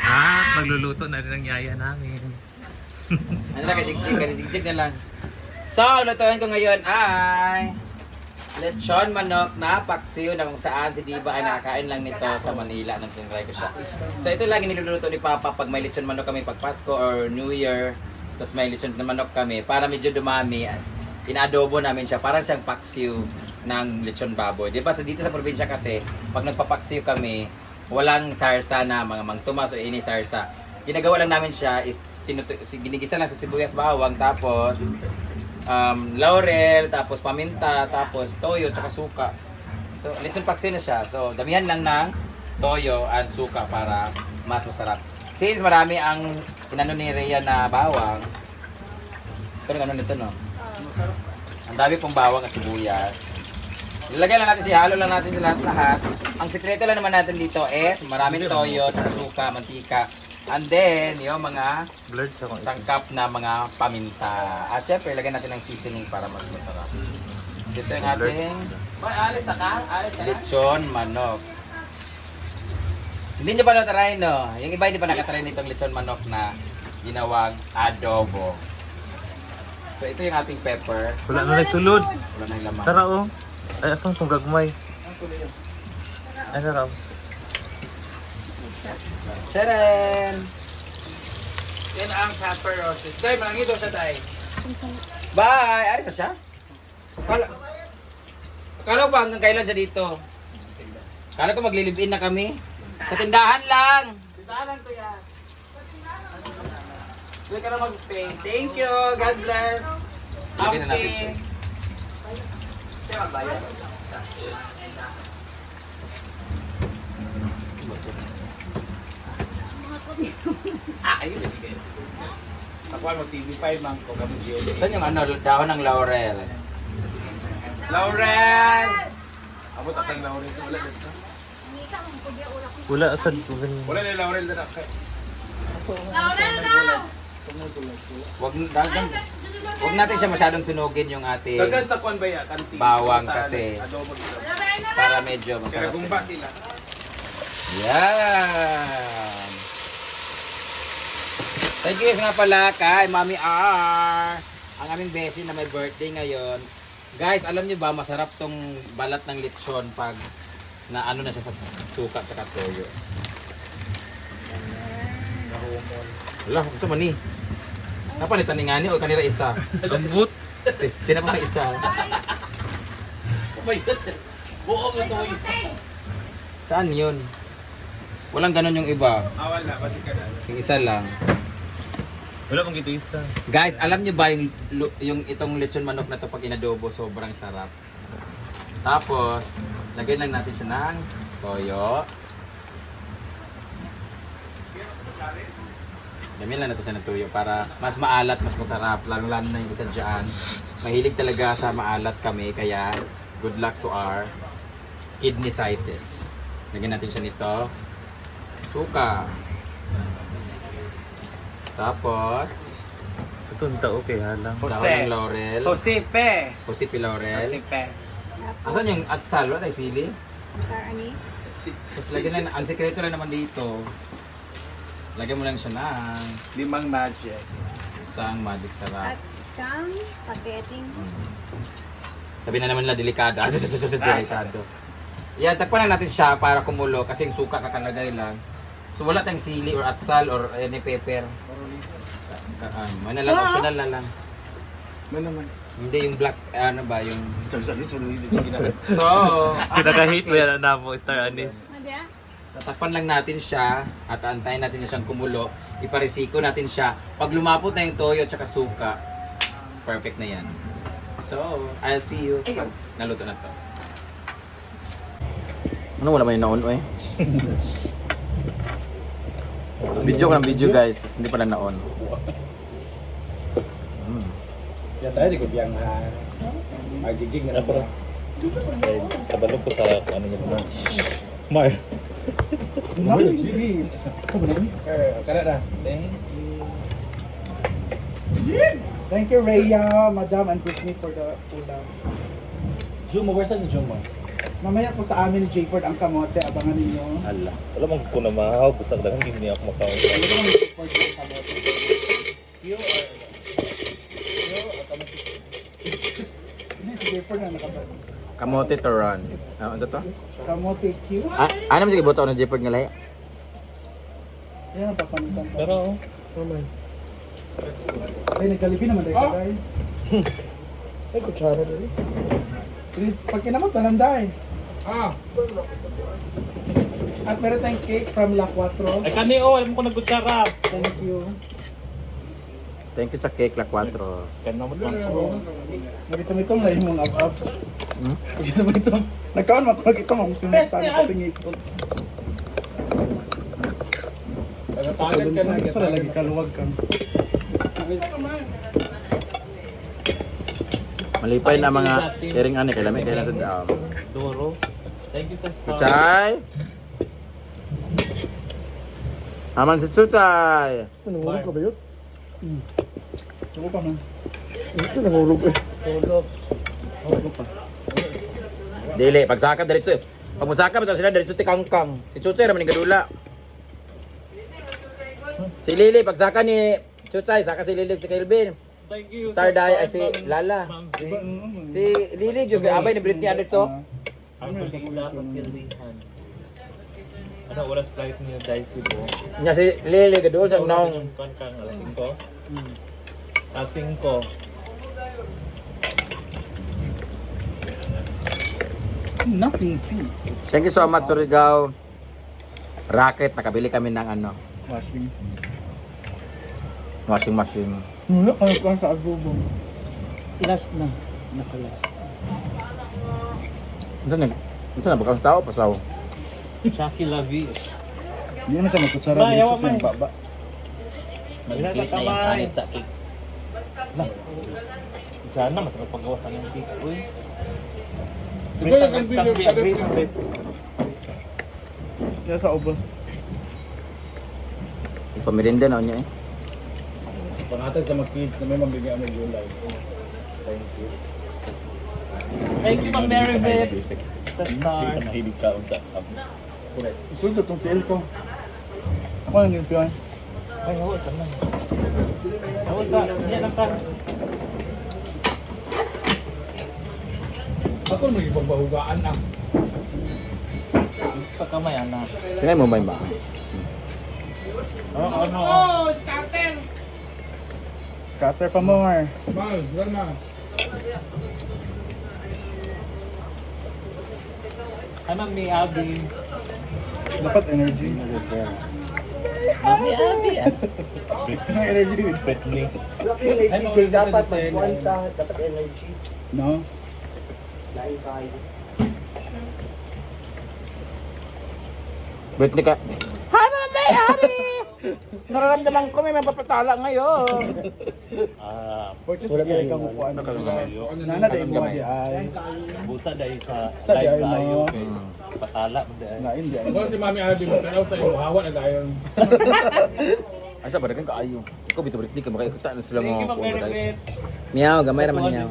Ah, magluluto na rin ang yaya namin. Ano na, kajigjig, kajigjig na lang. So, lutuin ko ngayon ay lechon manok na paksiw na kung saan si Diva ay nakakain lang nito sa Manila nang tinry ko siya. So, ito lang niluluto ni Papa pag may lechon manok kami pag Pasko or New Year. Tapos may lechon na manok kami para medyo dumami. Inaadobo namin siya para siyang paksiw ng lechon baboy. Di ba sa dito sa probinsya kasi, pag nagpapaksiw kami, walang sarsa na mga mang Tomas o ini sarsa. Ginagawa lang namin siya is tinutu- ginigisa lang sa sibuyas bawang tapos um, laurel, tapos paminta, tapos toyo, tsaka suka. So, lechon paksiw na siya. So, damihan lang ng toyo and suka para mas masarap. Since marami ang inano ni Rhea na bawang, ito ano nito, no? Ang dami pong bawang at sibuyas. Ilagay lang natin siya, halo lang natin sa lahat-lahat. Ang sikreto lang naman natin dito is maraming toyo, tsaka suka, mantika. And then, yung mga sangkap na mga paminta. At syempre, ilagay natin ng seasoning para mas masarap. So, ito yung ating lechon manok. Hindi nyo pa na-try, no? Yung iba hindi pa nakatry nitong lechon manok na ginawang adobo. So, ito yung ating pepper. Wala na rin sulod. Wala na yung laman. Tara oh. Ay, asang itong gagmay. Ay, tara. oh. Charan! Yan ang pepper roses. Day, malangito sa day. Bye! Aris na siya? Kala, kala ko ba hanggang kailan siya dito? Kala ko maglilibin na kami. Sa tindahan lang! Bitalan to yan. Doon ka na mag-pay. Thank you. God bless. Happy. Ah, ayun. bigay. Nakuha mo TV5 man ko kami yun. Saan yung ano, dahon ng laurel? Lauren! Amo ta sang Lauren to wala dito. Wala asad ko Wala ni Lauren dito kay. Wag, dagan, wag natin siya masyadong sunugin yung ating Dagan sa kwan ba. Bawang Sa kasi. Adobo dito. para medyo Kaya masarap. gumba sila. Yan! Thank you nga pala kay Mami R. Ang aming beshi na may birthday ngayon. Guys, alam niyo ba masarap tong balat ng lechon pag na ano na siya sa suka at toyo. Wala, gusto man ni. Napalitan ni nga ni o kanira isa. Lambot. Testi na pa isa. Oh god. Buo mo to. Saan yun? Walang ganon yung iba. Ah, wala. Basi ka na. Yung isa lang. Wala pang ito isa. Guys, alam niyo ba yung, yung itong lechon manok na to pag inadobo, sobrang sarap. Tapos, lagyan lang natin siya ng toyo. Damihan lang natin siya ng toyo para mas maalat, mas masarap. Lalo-lalo na yung isa dyan. Mahilig talaga sa maalat kami, kaya good luck to our kidneysitis. Lagyan natin siya nito. Suka. Tapos, Ito, hindi okay halang. Jose. dahon ng laurel. Josepe. Jose P. Laurel. Josepe. Asan yung atsal? Wala tayo sili? Star anise. Tapos lagyan na, ang sekreto lang naman dito, lagyan mo lang siya ng Limang magic. isang magic At sarap. isang spaghetti. Sabi na naman nila delikado. Ah, delikado. sus, Yan, takpan na natin siya para kumulo kasi yung suka kakalagay lang. So wala tayong sili or atsal or any pepper. Um, ano lang, optional na lang. Ano naman? Hindi yung black, ano ba, yung... Star Salis, wala dito sige na. So, Pinaka-hate mo yan na mo, Star Anis. Ano ba? Tatakpan lang natin siya at antayin natin na siyang kumulo. Iparisiko natin siya. Pag lumapot na yung toyo at saka suka, perfect na yan. So, I'll see you pag naluto na to. Ano wala man yung naon, oy? video ko ng video guys, hindi pala naon. Yan tayo, di ko biyang magigjig na bro. Kabalo ko sa ano mo na. Mar. Sige. Kada na. Thank you. Thank you, Rhea, Madam, and Brittany for the ulam. Juma, where's the Juma? Mamaya po sa amin ni Jayford ang kamote. Abangan ninyo. Hala. Wala mong ko na mahaw. Busag lang. Hindi niya ako makaw. Ito ang Jayford ang kamote. Hindi, si Jayford na nakabalik. Kamote to run. Ah, ano to? Kamote Q. Ah, ano mo sige boto na Jeopard nga lahi? Yan ang papamitan pa. Pero, naman. Ay, nagkalipi naman tayo kagay. Ay, kutsara dali. Pag kinamot, tananda eh. Ah, At meron tayong cake from La Cuatro. Ay, kani, oh. Alam ko nagkutsara. Thank you. Thank you sa cake la 4. Kaya naman lang ko. Nagitong itong lahi mong ab-ab. Hmm? Nagitong itong. Nagkaon mo ako nagitong akong sumita na patingin ko. nagpalit ka na. Sa lalagi kaluwag ka. Malipay na mga tiring ani kay lang sa daw. Doro. Thank you sa star. Chuchay. Aman si Chuchay. Nangurog ka ba yun? Hmm. Suko pa man. Dili, pagsaka diretso. Pag masaka bitaw sila diretso ti kangkang. Si Chuchay ra man ni gadula. Si Lily pagsaka ni Chuchay saka si Lily si Kelvin. Star Dai ay si Lala. Si Lily yung abay ni Britney sa silihan. Ano oras flight niyo guys Cebu? Nya si Lily gadul sa naong. Kangkang alas 5. Alas 5. Nothing pink. Thank you so much Surigao. Racket nakabili kami ng ano, Washing. washing machine. Wala ka na sa adobo. Last na. Naka-last. Unsa nag Unsa na bakang tao pasaw? Shaki Lavish. Hindi naman siya magkutsara Ma, dito yawa, sa ma. baba. Mag-click na yung kanin sa cake. Na. Sana mas magpagawasan ng cake. Uy. Ikaw yung yung Kambing, agree Kelvin. sa sa ubos. Pamirinda na niya eh. Pangatag sa mga kids na may mabigyan ng gulay. Thank you. Thank you, Ma'am Mary Beth. Sa star. Mahilig ka unta. Isulta itong tiil ko. Ako lang yung piyon. Ay, hawa ka lang. Hawa sa, yan ang ka. Ako may pagbahugaan ah. Sa kamay, anak. Tingnan mo may ba? Oh, ano? Oh, Scatter pa more. Mal, yan na. Ay, Mami Abby. Dapat energy. Mami Abby. Ano energy? Petli. Ay, energy dapat magkuhan ka, dapat energy. No? Lain kayo. Britney ka. Hi, Mama Abby! Nararamdaman ko may mapapatala ngayon. Ah, Purchase wala ka ikaw kukuha. Nana dahil mo di ay. busa dahil sa Sa live dahil kayo. mo. kay Patala mo dahil. Ngayon di ay. Ako si Mami Abby, magkanaw sa iyo, hawa na tayo. Ay sa barakan kaayo. Ikaw bito Britney ka makaikuta na sila Beth. Miyaw, gamay raman niyaw.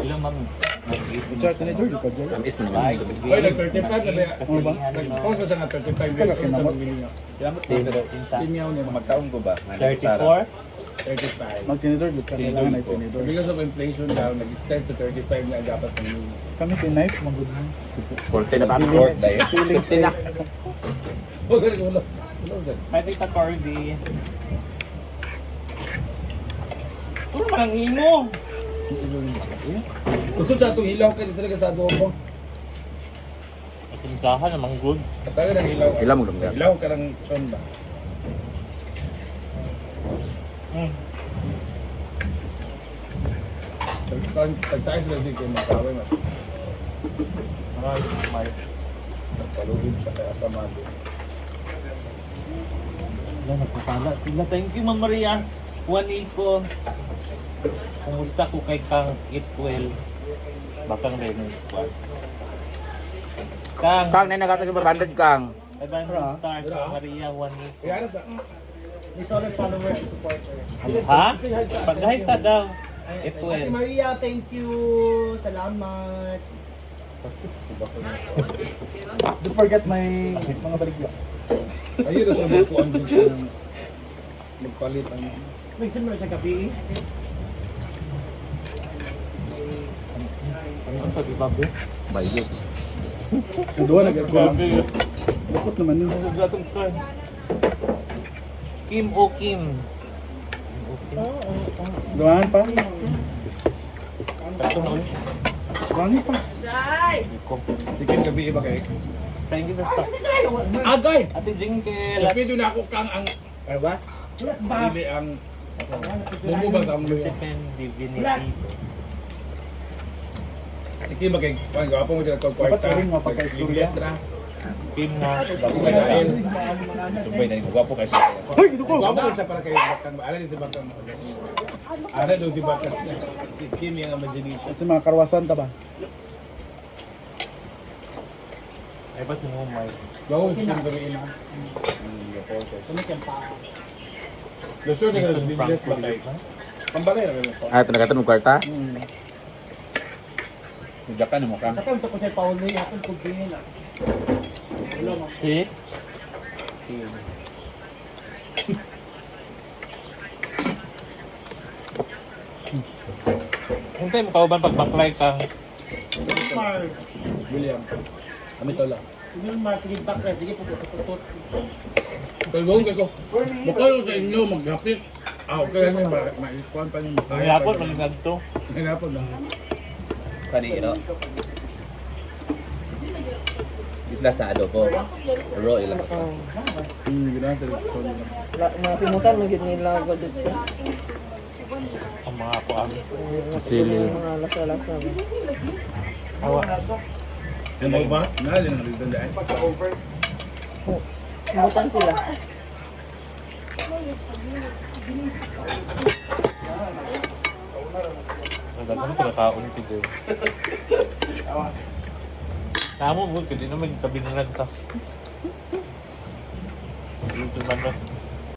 Ilang ma'am? Chart na ito, ka dyan. Tamis mo Bye. naman. Hoy, nag-35 na ba? Ano ba? Nag-post mo siya ng 35 years old sa pamilya niya. Si Miao niya, Magtaon ko ba? 34? 35. Mag-tinidor, ka kailangan ay tinidor. Because of inflation daw, nag-start to 35 na dapat ng mili. Kami tinayip, magudhan. 40 na pa. Short dahil. 50 na. Corby. Ano man ang imo? Gusto sa itong hilaw kayo sila sa adobo. Tindahan namang good. Kataga ng hilaw. Ilan mo dong Hilaw ka ng son ba? Hmm. Pag-size sila dito yung makawin mo. Maraming smile. Nagpalugod siya kaya sa mali. Wala, nagpapala sila. Thank you, Ma'am Maria. Juanico. Kumusta ko kay Kang Itwell? Bakang Renny. Kang, Kang, na nagkatag yung 500 Kang. 500 stars. Ma'am Maria, Juanico. Ano sa... May solid followers and supporter. Ha? Paghay sa daw. Ito Ate. Maria, thank you. Salamat. Don't forget my mga baligya. Ayun na sa mga kuan dito. Magpalit ang... May sunod sa gabi. Ano sa gibabe? Bayot. Ang duwa. Gibabe. Lukot naman yun. Ano sa gatong star? Kim o Kim. Duwahan pa. Ito na ulit. Pa. Sige, gabi iba kay. Thank you, basta. Agay! Ate Jinkel. Tapi doon ako kang ang... Ano ba? Dili ang... Mga Stephen Divinity. Sige ba kay... Kuan, gwapo mo dyan ang kwarta. Rin. Ingles na. Kim na. Gwapo kay dahil. Subay na yung gwapo kay siya. Hoy, dito ko. Gwapo ko siya para kay Bakang. Ala din si Bakang. Ala doon si Bakang. Si Kim yung imagination. Kasi mga karwasan ta ba? Ay, ba't mo may? Gwapo si Kim kami ina. Lusur na sa Ingles ba kay... Pambalay na rin Ah, ito nagkatan mo kwarta? Sigakan mo ka. Saka ito ko sa Paulo, yakon ko din na. Si? Hintay mo kauban pag baklay ka. William. Kami to lang. Mar, sige back na, sige. Kaya gawin kayo. Mukha sa inyo maghapit. Ah, kaya nyo maikuan pa nyo. Ang yapon, malingag to. Hinapon lang. Kanino? Isla sa ko. Ro ilang sa. Hmm, ginawa sa sorry. Nakalimutan mo yun nila ako dito. Ang mga ako ang Sili. Mga lasa-lasa. awa. Ano ba? Nalala ng reason dahil. Limutan sila. Nagagano ko nakaon ito din. Tamo mo, hindi naman kabinanag ka. Dito man na.